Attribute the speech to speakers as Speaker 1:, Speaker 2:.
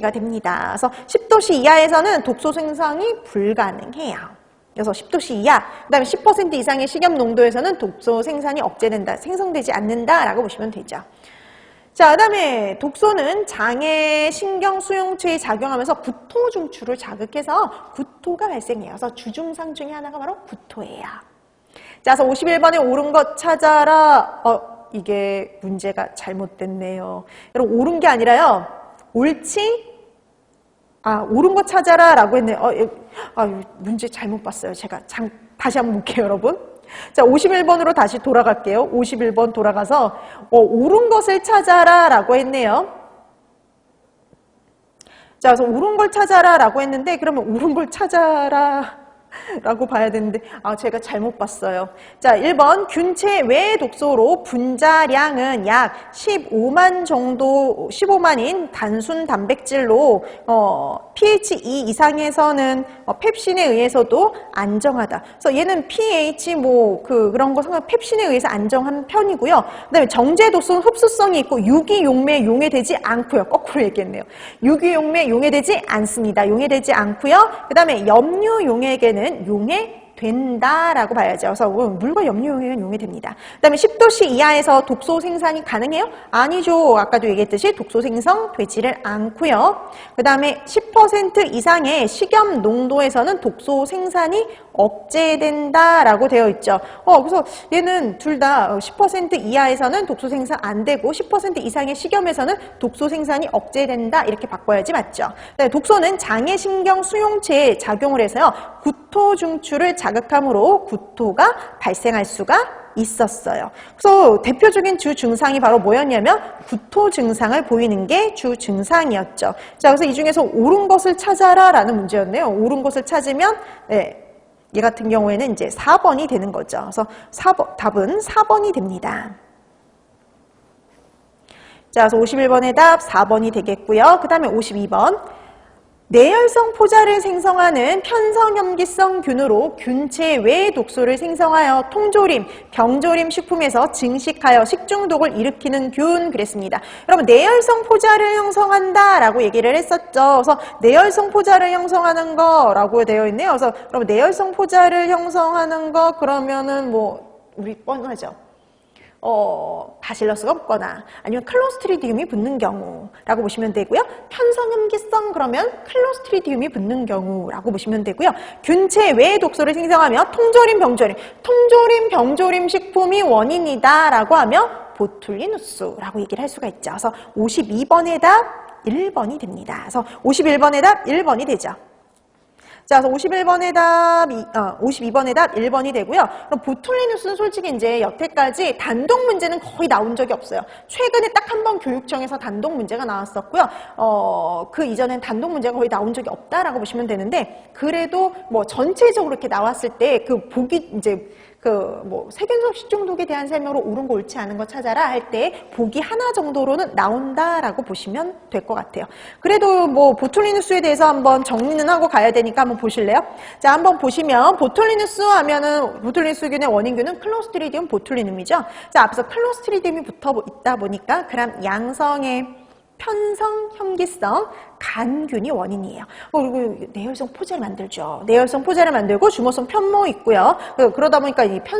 Speaker 1: 가 됩니다. 그래서 10도씨 이하에서는 독소 생성이 불가능해요. 그래서 10도씨 이하, 그 다음에 10% 이상의 식염 농도에서는 독소 생산이 억제된다, 생성되지 않는다라고 보시면 되죠. 자, 그 다음에 독소는 장애 신경 수용체에 작용하면서 구토 중추를 자극해서 구토가 발생해요. 그래서 주증상 중에 하나가 바로 구토예요. 자, 그래서 51번에 옳은 것 찾아라. 어, 이게 문제가 잘못됐네요. 여러분, 옳은 게 아니라요. 옳지? 아, 옳은 거 찾아라 라고 했네요. 어, 예, 아, 문제 잘못 봤어요. 제가 장, 다시 한번 볼게요, 여러분. 자, 51번으로 다시 돌아갈게요. 51번 돌아가서 어, 옳은 것을 찾아라 라고 했네요. 자, 그래서 옳은 걸 찾아라 라고 했는데 그러면 옳은 걸 찾아라 라고 봐야 되는데 아 제가 잘못 봤어요. 자 1번 균체 외 독소로 분자량은 약 15만 정도 15만인 단순 단백질로 어, pH 2 이상에서는 어, 펩신에 의해서도 안정하다. 그래서 얘는 pH 뭐 그 그런 거 상관 펩신에 의해서 안정한 편이고요. 그다음에 정제 독소는 흡수성이 있고 유기용매에 용해되지 않고요. 거꾸로 얘기했네요. 유기용매에 용해되지 않습니다. 용해되지 않고요. 그다음에 염류 용액에는 용해 된다라고 봐야죠. 그래서 물과 염료용액은 용해됩니다. 그 다음에 10도씨 이하에서 독소 생산이 가능해요? 아니죠. 아까도 얘기했듯이 독소 생성 되지를 않고요. 그 다음에 10% 이상의 식염 농도에서는 독소 생산이 억제된다라고 되어 있죠. 어, 그래서 얘는 둘 다 10% 이하에서는 독소 생산 안 되고 10% 이상의 식염에서는 독소 생산이 억제된다 이렇게 바꿔야지 맞죠. 네, 독소는 장애 신경 수용체에 작용을 해서요. 구토 중추를 자극함으로 구토가 발생할 수가 있었어요. 그래서 대표적인 주 증상이 바로 뭐였냐면 구토 증상을 보이는 게 주 증상이었죠. 자, 그래서 이 중에서 옳은 것을 찾아라라는 문제였네요. 옳은 것을 찾으면 네, 얘 같은 경우에는 이제 4번이 되는 거죠. 그래서 4번, 답은 4번이 됩니다. 자, 그래서 51번의 답 4번이 되겠고요. 그 다음에 52번. 내열성 포자를 생성하는 편성염기성 균으로 균체 외 독소를 생성하여 통조림, 병조림 식품에서 증식하여 식중독을 일으키는 균 그랬습니다. 여러분 내열성 포자를 형성한다라고 얘기를 했었죠. 그래서 내열성 포자를 형성하는 거라고 되어 있네요. 그래서 여러분 내열성 포자를 형성하는 거 그러면은 뭐 우리 뻔하죠. 어, 바실러스가 없거나 아니면 클로스트리디움이 붙는 경우라고 보시면 되고요. 편성염기성 그러면 클로스트리디움이 붙는 경우라고 보시면 되고요. 균체 외 독소를 생성하며 통조림, 병조림, 통조림, 병조림 식품이 원인이다라고 하며 보툴리누스라고 얘기를 할 수가 있죠. 그래서 52번의 답 1번이 됩니다. 그래서 51번의 답 1번이 되죠. 자, 그래서 51번의 답, 어, 52번의 답 1번이 되고요. 그럼 보툴리누스는 솔직히 이제 여태까지 단독 문제는 거의 나온 적이 없어요. 최근에 딱 한 번 교육청에서 단독 문제가 나왔었고요. 어, 그 이전엔 단독 문제가 거의 나온 적이 없다라고 보시면 되는데, 그래도 뭐 전체적으로 이렇게 나왔을 때 그 보기 이제 그 뭐 세균속 식중독에 대한 설명으로 옳은 거 옳지 않은 거 찾아라 할 때 보기 하나 정도로는 나온다라고 보시면 될 것 같아요. 그래도 뭐 보툴리누스에 대해서 한번 정리는 하고 가야 되니까 한번 보실래요? 자, 한번 보시면 보툴리누스 하면은 보툴리누스균의 원인균은 클로스트리디움 보툴리눔이죠. 자, 앞에서 클로스트리디움이 붙어 있다 보니까 그럼 양성의 편성 혐기성 간균이 원인이에요. 어, 그리고 내열성 포자를 만들죠. 내열성 포자를 만들고 주모성 편모 있고요. 그러다 보니까 이 편성